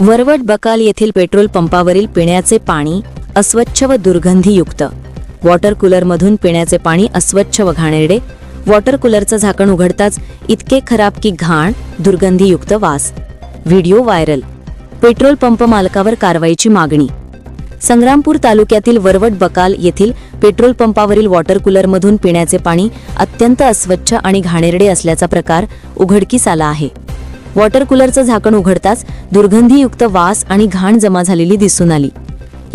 वरवट बकाल येथील पेट्रोल पंपावरील पिण्याचे पाणी अस्वच्छ व दुर्गंधीयुक्त. वॉटर कूलरमधून पिण्याचे पाणी अस्वच्छ व घाणेरडे. वॉटर कूलरचं झाकण उघडताच इतके खराब की घाण दुर्गंधीयुक्त वास. Video viral. पेट्रोल पंप मालकावर कारवाईची मागणी. संग्रामपूर तालुक्यातील वरवट बकाल येथील पेट्रोल पंपावरील वॉटर कूलरमधून पिण्याचे पाणी अत्यंत अस्वच्छ आणि घाणेरडे असल्याचा प्रकार उघडकीस आला आहे. वॉटर कूलरचं झाकण उघडताच दुर्गंधीयुक्त वास आणि घाण जमा झालेली दिसून आली.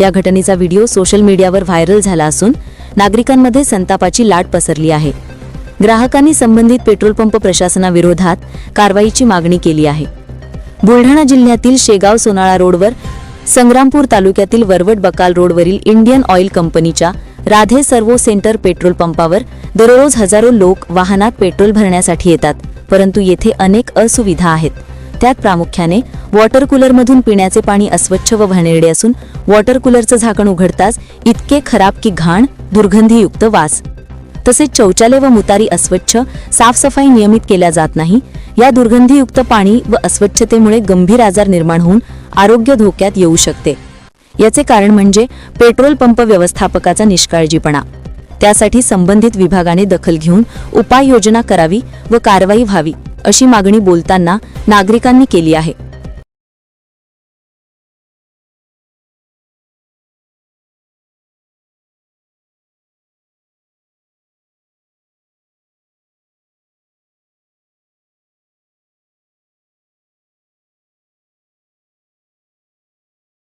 या घटनेचा व्हिडिओ सोशल मीडियावर व्हायरल झाला असून नागरिकांमध्ये संतापाची लाट पसरली आहे. ग्राहकांनी संबंधित पेट्रोल पंप प्रशासनाविरोधात कारवाईची मागणी केली आहे. बुलढाणा जिल्ह्यातील शेगाव सोनाळा रोडवर संग्रामपूर तालुक्यातील वरवट बकाल रोडवरील इंडियन ऑइल कंपनीच्या राधे सर्वो सेंटर पेट्रोल पंपावर दररोज हजारो लोक वाहनात पेट्रोल भरण्यासाठी येतात परंतु येथे अनेक असुविधा आहेत. त्यात प्रामुख्याने वॉटर कूलरमधून पिण्याचे पाणी अस्वच्छ व घाणेरडे असून वॉटर कूलरचं झाकण उघडताच इतके खराब की घाण दुर्गंधीयुक्त वास. तसेच शौचालय व मुतारी अस्वच्छ साफसफाई नियमित केल्या जात नाही. या दुर्गंधीयुक्त पाणी व अस्वच्छतेमुळे गंभीर आजार निर्माण होऊन आरोग्य धोक्यात येऊ शकते. याचे कारण म्हणजे पेट्रोल पंप व्यवस्थापकाचा निष्काळजीपणा. त्यासाठी संबंधित विभागाने दखल घेऊन उपाययोजना करावी व कारवाई व्हावी अशी मागणी बोलताना नागरिकांनी केली आहे.